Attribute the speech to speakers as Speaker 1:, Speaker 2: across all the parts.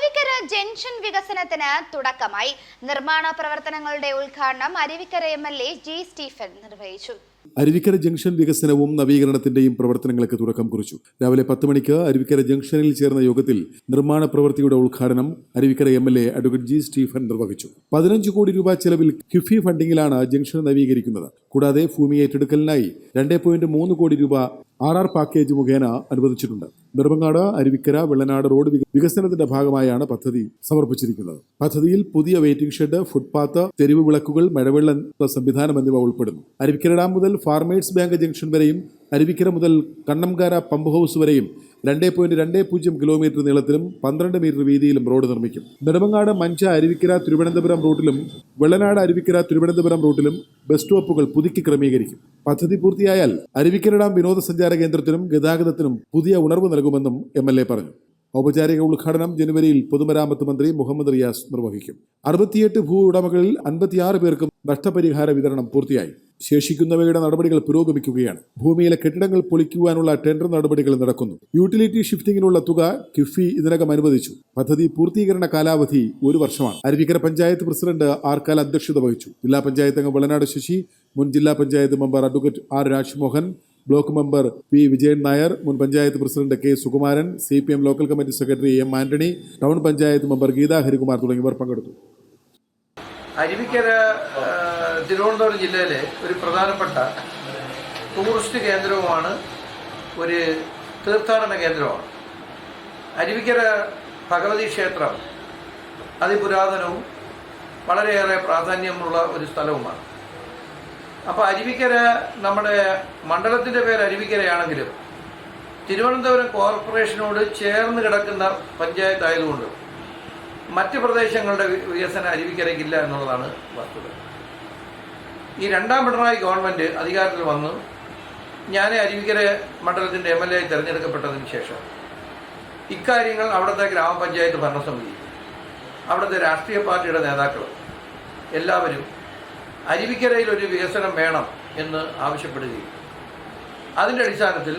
Speaker 1: Aruvikkara junction വികസനത്തിന് തുടക്കമായി. നിർമ്മാണ പ്രവർത്തനങ്ങളുടെ ഉദ്ഘാടനം Aruvikkara M L A G Stephen നിർവഹിച്ചു.
Speaker 2: അരുവിക്കര ജംഗ്ഷൻ വികസനവും നവീകരണത്തിന്റെയും പ്രവർത്തനങ്ങൾക്ക് തുടക്കം കുറിച്ചു. രാവിലെ പത്ത് മണിക്ക് അരുവിക്കര ജംഗ്ഷനിൽ ചേർന്ന യോഗത്തിൽ നിർമ്മാണ പ്രവൃത്തിയുടെ ഉദ്ഘാടനം Aruvikkara M L A advocate G Stephen നിർവഹിച്ചു. പതിനഞ്ച് കോടി രൂപ ചെലവിൽ കിഫി ഫണ്ടിങ്ങിലാണ് ജംഗ്ഷൻ നവീകരിക്കുന്നത്. കൂടാതെ ഭൂമി ഏറ്റെടുക്കലിനായി രണ്ടേ കോടി രൂപ ആർ ആർ പാക്കേജ് മുഖേന അനുവദിച്ചിട്ടുണ്ട്. നെടുമങ്ങാട് അരുവിക്കര വെള്ളനാട് റോഡ് വികസനത്തിന്റെ ഭാഗമായാണ് പദ്ധതി സമർപ്പിച്ചിരിക്കുന്നത്. പദ്ധതിയിൽ പുതിയ വെയിറ്റിംഗ് ഷെഡ് ഫുട്പാത്ത് തെരുവ് വിളക്കുകൾ മഴവെള്ള സംവിധാനം എന്നിവ ഉൾപ്പെടുന്നു. അരുവിക്കര ഡാം മുതൽ ഫാർമേഴ്സ് ബാങ്ക് ജംഗ്ഷൻ വരെയും അരുവിക്കര മുതൽ കണ്ണംകാര പമ്പ് ഹൗസ് വരെയും രണ്ടേ പോയിന്റ് രണ്ടേ പൂജ്യം കിലോമീറ്റർ നീളത്തിലും പന്ത്രണ്ട് മീറ്റർ വീതിയിലും റോഡ് നിർമ്മിക്കും. നെടുമങ്ങാട് മഞ്ച അരുവിക്കര തിരുവനന്തപുരം റൂട്ടിലും വെള്ളനാട് അരുവിക്കര തിരുവനന്തപുരം റൂട്ടിലും ബസ് സ്റ്റോപ്പുകൾ പുതുക്കി ക്രമീകരിക്കും. പദ്ധതി പൂർത്തിയായാൽ അരുവിക്കര ഡാം വിനോദസഞ്ചാര കേന്ദ്രത്തിനും ഗതാഗതത്തിനും പുതിയ ഉണർവ് നൽകുമെന്നും എം എൽ എ പറഞ്ഞു. ഔപചാരിക ഉദ്ഘാടനം ജനുവരിയിൽ പൊതുമരാമത്ത് മന്ത്രി മുഹമ്മദ് റിയാസ് നിർവഹിക്കും. അറുപത്തിയെട്ട് ഭൂ ഉടമകളിൽ അൻപത്തിയാറ് പേർക്കും നഷ്ടപരിഹാര വിതരണം പൂർത്തിയായി. ശേഷിക്കുന്നവയുടെ നടപടികൾ പുരോഗമിക്കുകയാണ്. ഭൂമിയിലെ കെട്ടിടങ്ങൾ പൊളിക്കുവാനുള്ള ടെൻഡർ നടപടികൾ നടക്കുന്നു. യൂട്ടിലിറ്റി ഷിഫ്റ്റിംഗിനുള്ള തുക കിഫി ഇതിനകം അനുവദിച്ചു. പദ്ധതി പൂർത്തീകരണ കാലാവധി ഒരു വർഷമാണ്. അരുവിക്കര പഞ്ചായത്ത് പ്രസിഡന്റ് ആർക്കാൽ അധ്യക്ഷത വഹിച്ചു. ജില്ലാ പഞ്ചായത്ത് അംഗം വളനാട് ശശി മുൻ ജില്ലാ panchayat member advocate R Rajmohan block member P Vijayan Nair മുൻ panchayat president K Sukumaran C P M local committee secretary M Antony town panchayat member Geetha Harikumar തുടങ്ങിയവർ പങ്കെടുത്തു.
Speaker 3: അരുവിക്കര തിരുവനന്തപുരം ജില്ലയിലെ ഒരു പ്രധാനപ്പെട്ട ടൂറിസ്റ്റ് കേന്ദ്രവുമാണ് ഒരു തീർത്ഥാടന കേന്ദ്രമാണ്. അരുവിക്കര ഭഗവതി ക്ഷേത്രം അതിപുരാതനവും വളരെയേറെ പ്രാധാന്യമുള്ള ഒരു സ്ഥലവുമാണ്. അപ്പോൾ അരുവിക്കര നമ്മുടെ മണ്ഡലത്തിന്റെ പേര് അരുവിക്കരയാണെങ്കിലും തിരുവനന്തപുരം കോർപ്പറേഷനോട് ചേർന്ന് കിടക്കുന്ന പഞ്ചായത്ത് ആയതുകൊണ്ട് മറ്റ് പ്രദേശങ്ങളുടെ വികസനം അരുവിക്കരയ്ക്കില്ല എന്നുള്ളതാണ് വസ്തുത. ഈ രണ്ടാം പിണറായി ഗവൺമെന്റ് അധികാരത്തിൽ വന്നു. ഞാൻ അരുവിക്കര മണ്ഡലത്തിന്റെ എം എൽ എ തിരഞ്ഞെടുക്കപ്പെട്ടതിന് ശേഷം ഇക്കാര്യങ്ങൾ അവിടുത്തെ ഗ്രാമപഞ്ചായത്ത് ഭരണസമിതി അവിടുത്തെ രാഷ്ട്രീയ പാർട്ടിയുടെ നേതാക്കൾ എല്ലാവരും അരുവിക്കരയിൽ ഒരു വികസനം വേണം എന്ന് ആവശ്യപ്പെടുകയും. അതിന്റെ അടിസ്ഥാനത്തിൽ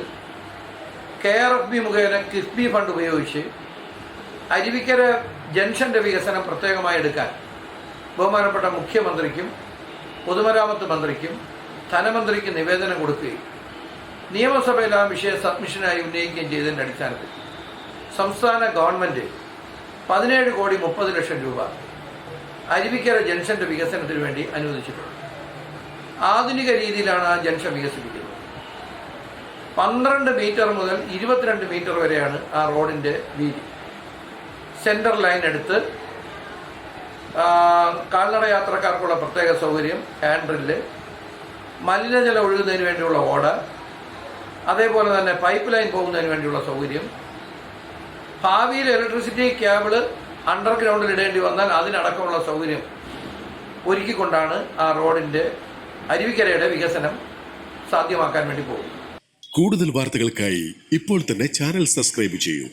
Speaker 3: കെ ആർ എഫ് ബി മുഖേന കിഫ്ബി ഫണ്ട് ഉപയോഗിച്ച് അരുവിക്കര ജംഗ്ഷന്റെ വികസനം പ്രത്യേകമായി എടുക്കാൻ ബഹുമാനപ്പെട്ട മുഖ്യമന്ത്രിക്കും പൊതുമരാമത്ത് മന്ത്രിക്കും ധനമന്ത്രിക്ക് നിവേദനം കൊടുക്കുകയും നിയമസഭയിൽ ആ വിഷയം സബ്മിഷനായി ഉന്നയിക്കുകയും ചെയ്തതിന്റെ അടിസ്ഥാനത്തിൽ സംസ്ഥാന ഗവൺമെന്റ് പതിനേഴ് കോടി മുപ്പത് ലക്ഷം രൂപ അരുവിക്കര ജംഗ്ഷന്റെ വികസനത്തിന് വേണ്ടി അനുവദിച്ചിട്ടുണ്ട്. ആധുനിക രീതിയിലാണ് ആ ജംഗ്ഷൻ വികസിപ്പിക്കുന്നത്. പന്ത്രണ്ട് മീറ്റർ മുതൽ ഇരുപത്തിരണ്ട് മീറ്റർ വരെയാണ് ആ റോഡിന്റെ വീതി. സെന്റർ ലൈൻ എടുത്ത് കാൽനട യാത്രക്കാർക്കുള്ള പ്രത്യേക സൗകര്യം ഹാൻഡ്രിൽ മലിനജലം ഒഴുകുന്നതിന് വേണ്ടിയുള്ള ഓട അതേപോലെ തന്നെ പൈപ്പ് ലൈൻ പോകുന്നതിന് വേണ്ടിയുള്ള സൗകര്യം ഭാവിയിൽ ഇലക്ട്രിസിറ്റി കേബിൾ അണ്ടർഗ്രൗണ്ടിൽ ഇടേണ്ടി വന്നാൽ അതിനടക്കമുള്ള സൗകര്യം ഒരുക്കിക്കൊണ്ടാണ് ആ റോഡിന്റെ അരുവിക്കരയുടെ വികസനം സാധ്യമാക്കാൻ വേണ്ടി പോകുന്നത്.
Speaker 4: കൂടുതൽ വാർത്തകൾക്കായി ഇപ്പോൾ തന്നെ ചാനൽ സബ്സ്ക്രൈബ് ചെയ്യൂ.